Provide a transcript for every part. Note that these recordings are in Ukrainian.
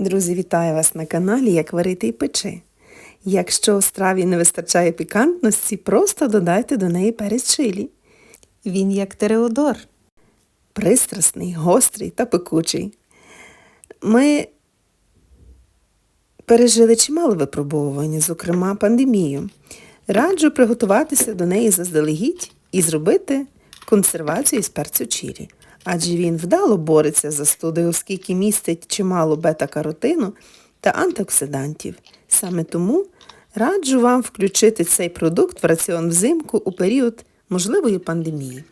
Друзі, вітаю вас на каналі Як варити і печи. Якщо у страві не вистачає пікантності, просто додайте до неї перець чилі. Він як тереодор. Пристрасний, гострий та пекучий. Ми пережили чимало випробовувань, зокрема пандемію. Раджу приготуватися до неї заздалегідь і зробити консервацію з перцю чилі. Адже він вдало бореться за студою, оскільки містить чимало бета-каротину та антиоксидантів. Саме тому раджу вам включити цей продукт в раціон взимку у період можливої пандемії.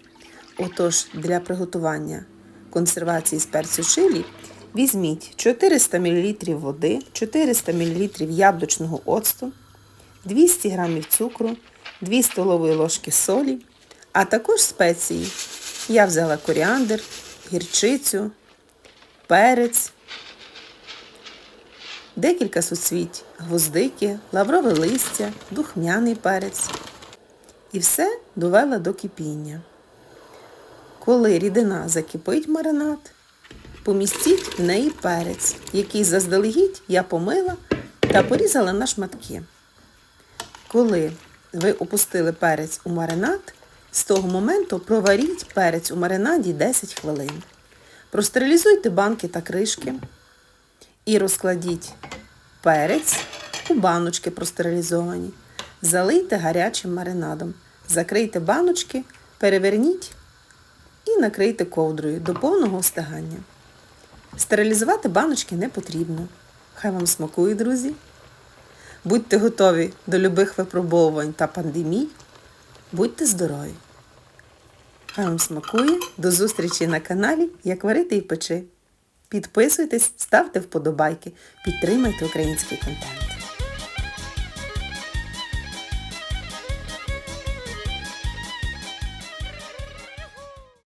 Отож, для приготування консервації з перцю чилі візьміть 400 мл води, 400 мл яблучного оцту, 200 г цукру, 2 столові ложки солі, а також спеції. Я взяла коріандр, гірчицю, перець, декілька суцвіть гвоздики, лаврове листя, духмяний перець. І все довела до кипіння. Коли рідина закипить маринад, помістіть в неї перець, який заздалегідь я помила та порізала на шматки. Коли ви опустили перець у маринад, з того моменту проваріть перець у маринаді 10 хвилин. Простерилізуйте банки та кришки і розкладіть перець у баночки простерилізовані. Залийте гарячим маринадом. Закрийте баночки, переверніть і накрийте ковдрою до повного остигання. Стерилізувати баночки не потрібно. Хай вам смакує, друзі. Будьте готові до любих випробовувань та пандемій. Будьте здорові! Хай вам смакує. До зустрічі на каналі Як варити і печи. Підписуйтесь, ставте вподобайки, підтримайте український контент.